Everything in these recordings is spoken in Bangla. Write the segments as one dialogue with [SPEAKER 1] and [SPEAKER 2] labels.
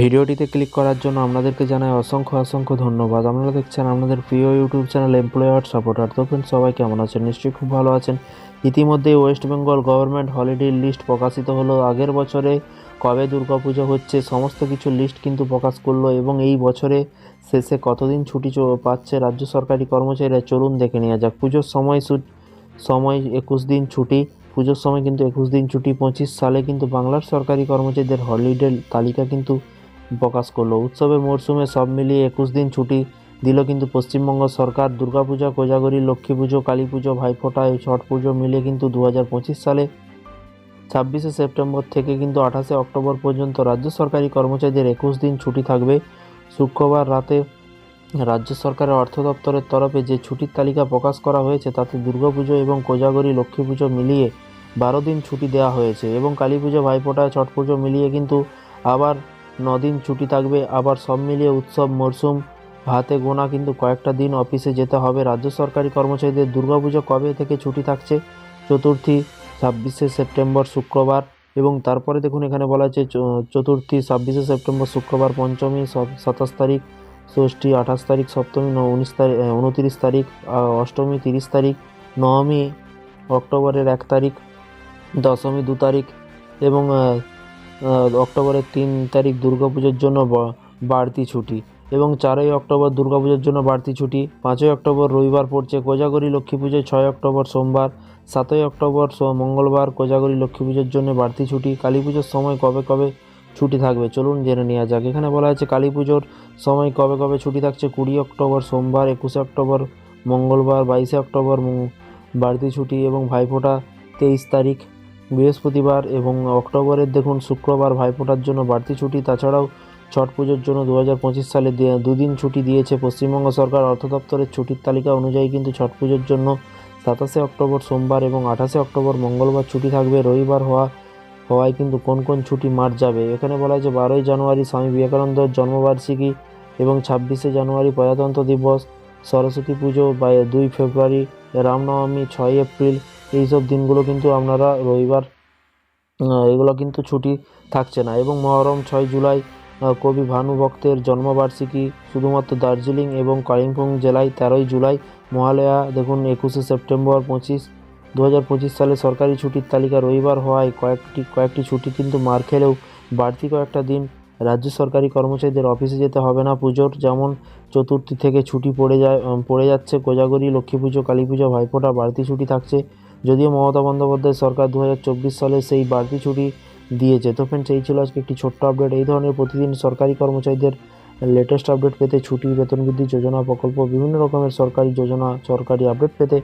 [SPEAKER 1] ভিডিওটিতে ক্লিক করার জন্য আপনাদেরকে জানাই অসংখ্য অসংখ্য ধন্যবাদ। আপনারা দেখছেন আপনাদের প্রিয় ইউটিউব চ্যানেল এমপ্লয়ার সাপোর্টার তো ফ্রেন্ড সবাই কেমন আছেন? নিশ্চয়ই খুব ভালো আছেন। ইতিমধ্যেই West Bengal government holiday list প্রকাশিত হলো। আগের বছরে কবে দুর্গাপুজো হচ্ছে, সমস্ত কিছু লিস্ট কিন্তু প্রকাশ করল এবং এই বছরে শেষে কতদিন ছুটি পাচ্ছে রাজ্য সরকারি কর্মচারীরা চলুন দেখে নেওয়া যাক। পুজোর সময় সময় একুশ দিন ছুটি। পুজোর সময় কিন্তু একুশ দিন ছুটি। পঁচিশ সালে কিন্তু বাংলার সরকারি কর্মচারীদের হলিডে তালিকা কিন্তু প্রকাশ করল। উৎসবের মরশুমে সব মিলিয়ে একুশ দিন ছুটি দিল কিন্তু পশ্চিমবঙ্গ সরকার। দুর্গাপূজা, কোজাগরি, লক্ষ্মী পুজো, কালী পুজো, ভাইফোঁটা, এই ছট পুজো মিলে কিন্তু দু হাজার পঁচিশ সালে ছাব্বিশে সেপ্টেম্বর থেকে কিন্তু আঠাশে অক্টোবর পর্যন্ত রাজ্য সরকারি কর্মচারীদের একুশ দিন ছুটি থাকবে। শুক্রবার রাতে রাজ্য সরকারের অর্থ দপ্তরের তরফে যে ছুটির তালিকা প্রকাশ করা হয়েছে তাতে দুর্গাপুজো এবং কোজাগরি, লক্ষ্মী পুজো মিলিয়ে বারো দিন ছুটি দেওয়া হয়েছে এবং কালী পুজো, ভাইফোঁটা, ছট পুজো মিলিয়ে কিন্তু আবার দিন ছুটি থাকবে, আবার সব মিলিয়ে উৎসব মরশুম হাতে গোনা কিন্তু কয়েকটা দিন অফিসে যেতে হবে। রাজ্য সরকারি কর্মচারীদের দুর্গাপুজো কবে থেকে ছুটি থাকছে? চতুর্থী, ছাব্বিশে সেপ্টেম্বর, শুক্রবার এবং তারপরে দেখুন এখানে বলা চ- চতুর্থী, ছাব্বিশে সেপ্টেম্বর, শুক্রবার, পঞ্চমী সত- সাতাশ তারিখ, ষষ্ঠী, আঠাশ তারিখ, সপ্তমী উনিশ তারিখ উনতিরিশ তারিখ অষ্টমী, তিরিশ তারিখ, নবমী, অক্টোবরের এক তারিখ, দশমী দু তারিখ এবং অক্টোবরের তিন তারিখ দুর্গাপুজোর জন্য বাড়তি ছুটি। এবং চারই অক্টোবর দুর্গাপুজোর জন্য বাড়তি ছুটি। পাঁচই অক্টোবর রবিবার পড়ছে কোজাগরি লক্ষ্মী পুজোয় ছয় অক্টোবর সোমবার, সাতই অক্টোবর মঙ্গলবার কোজাগরি লক্ষ্মী পুজোর জন্য বাড়তি ছুটি। কালী পুজোর সময় কবে কবে ছুটি থাকবে চলুন জেনে নেওয়া যাক। এখানে বলা আছে কালী পুজোর সময় কবে কবে ছুটি থাকছে কুড়ি অক্টোবর সোমবার, একুশে অক্টোবর মঙ্গলবার, বাইশে অক্টোবর বাড়তি ছুটি এবং ভাইফোঁটা তেইশ তারিখ। বৃহস্পতিবার এবং অক্টোবরের দেখুন শুক্রবার ভাইফোঁটার জন্য বাড়তি ছুটি, তাছাড়াও ছট পুজোর জন্য দু হাজার পঁচিশ সালে দুদিন ছুটি দিয়েছে পশ্চিমবঙ্গ সরকার। অর্থ দপ্তরের ছুটির তালিকা অনুযায়ী কিন্তু ছট পুজোর জন্য সাতাশে অক্টোবর সোমবার এবং আঠাশে অক্টোবর মঙ্গলবার ছুটি থাকবে। রবিবার হওয়া, হওয়ায় কিন্তু কোন কোন ছুটি মার্চ যাবে? এখানে বলা আছে বারোই জানুয়ারি স্বামী বিবেকানন্দের জন্মবার্ষিকী এবং ছাব্বিশে জানুয়ারি প্রজাতন্ত্র দিবস, সরস্বতী পুজো, বা দুই ফেব্রুয়ারি রামনবমী, ছয় এপ্রিল এইসব দিনগুলো কিন্তু আপনারা রবিবার এগুলো কিন্তু ছুটি থাকছে না। এবং মহরম ছয় জুলাই কবি ভানুভক্তের জন্মবার্ষিকী শুধুমাত্র দার্জিলিং এবং কালিম্পং জেলায় তেরোই জুলাই মহালয়া, দেখুন, একুশে সেপ্টেম্বর পঁচিশ দু হাজার পঁচিশ সালে সরকারি ছুটির তালিকা রবিবার হওয়ায় কয়েকটি কয়েকটি ছুটি কিন্তু মার খেলেও বাড়তি কয়েকটা দিন রাজ্য সরকারি কর্মচারীদের অফিসে যেতে হবে না। পুজোর যেমন চতুর্থী থেকে ছুটি পড়ে যায়, পড়ে যাচ্ছে, কোজাগরি, লক্ষ্মী পুজো, কালী পুজো, ভাইফোঁটা, বাড়তি ছুটি থাকছে। যদিও মমতা বন্দ্যোপাধ্যায় সরকার দু হাজার চব্বিশ সালে সেই বাড়তি ছুটি দিয়েছে। তো ফ্রেন্ডস এই ছিল আজকে একটি ছোট্ট আপডেট এই ধরনের প্রতিদিন সরকারি কর্মচারীদের লেটেস্ট আপডেট পেতে ছুটি, বেতন বৃদ্ধি, যোজনা প্রকল্প, বিভিন্ন রকমের সরকারি যোজনা, সরকারি আপডেট পেতে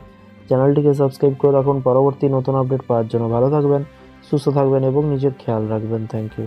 [SPEAKER 1] চ্যানেলটিকে সাবস্ক্রাইব করে রাখুন। পরবর্তী নতুন আপডেট পাওয়ার জন্য ভালো থাকবেন, সুস্থ থাকবেন এবং নিজের খেয়াল রাখবেন। Thank you